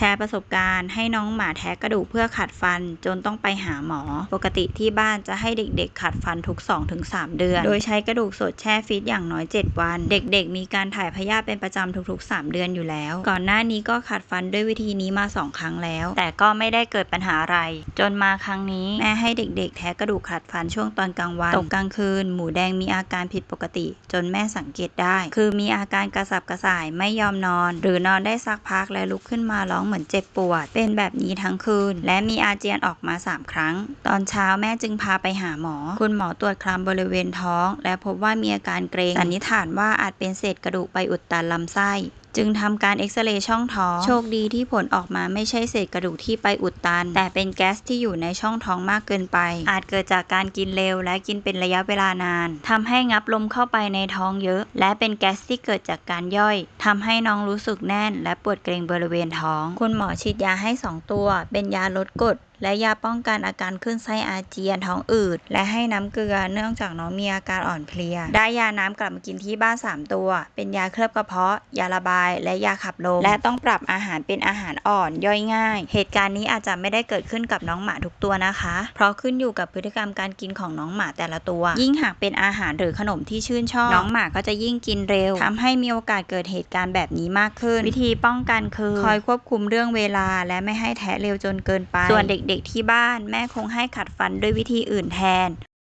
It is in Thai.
แชร์ประสบการณ์ให้น้องหมาแทะกระดูกเพื่อขัดฟัน จนต้องไปหาหมอ ปกติที่บ้านจะให้เด็กๆ ขัดฟันทุก 2-3 เดือน โดยใช้กระดูกสดแช่ฟรีซอย่างน้อย 7 วัน เด็กๆ มีการถ่ายพยาธิเป็นประจำทุกๆ 3 เดือนอยู่แล้ว ก่อนหน้านี้ก็ขัดฟันด้วยวิธีนี้มา 2 ครั้งแล้ว แต่ก็ไม่ได้เกิดปัญหาอะไร จนมาครั้งนี้แม่ให้เด็ก ๆ แทะกระดูกขัดฟันช่วงตอนกลางวันตกกลางคืน หมูแดงมีอาการผิดปกติ จนแม่สังเกตได้ คือมีอาการกระสับกระส่ายไม่ยอมนอน หรือนอนได้สักพักและลุกขึ้นมาร้องเหมือนเจ็บปวด เป็นแบบนี้ทั้งคืน และมีอาเจียนออกมา 3 ครั้ง ตอนเช้าแม่จึงพาไปหาหมอ คุณหมอตรวจคลำบริเวณท้อง และพบว่ามีอาการเกรงสันนิษฐานว่าอาจเป็นเศษกระดูกไปอุดตันลำไส้ จึงทำการเอ็กซเรย์ช่องท้อง โชคดีที่ผลออกมาไม่ใช่เศษกระดูกที่ไปอุดตัน แต่เป็นแก๊สที่อยู่ในช่องท้องมากเกินไป อาจเกิดจากการกินเร็วและกินเป็นระยะเวลานานทำให้งับลมเข้าไปในท้องเยอะ และเป็นแก๊สที่เกิดจากการย่อยทำให้น้องรู้สึกแน่น และปวดเกร็งบริเวณท้อง คุณหมอฉีดยาให้ 2 ตัว เป็นยาลดกรด และยาป้องกันอาการขึ้นไส้อาเจียนท้องอืด และให้น้ำเกลือเนื่องจากน้องมีอาการอ่อนเพลีย ได้ยาน้ำกลับมากินที่บ้าน 3 ตัว เป็นยาเคลือบกระเพาะ ยาระบาย และยาขับลม และต้องปรับอาหารเป็นอาหารอ่อนย่อยง่าย เหตุการณ์นี้อาจจะไม่ได้เกิดขึ้นกับน้องหมาทุกตัวนะคะ เพราะขึ้นอยู่กับพฤติกรรมการกินของน้องหมาแต่ละตัว ยิ่งหากเป็นอาหารหรือขนมที่ชื่นชอบ น้องหมาก็จะยิ่งกินเร็วทำให้มีโอกาสเกิดเหตุการณ์แบบนี้มากขึ้น วิธีป้องกันคือ คอยควบคุมเรื่องเวลา และไม่ให้แทะเร็วจนเกินไป ส่วนเด็กด็กๆที่บ้าน แม่คงให้ขัดฟันด้วยวิธีอื่นแทน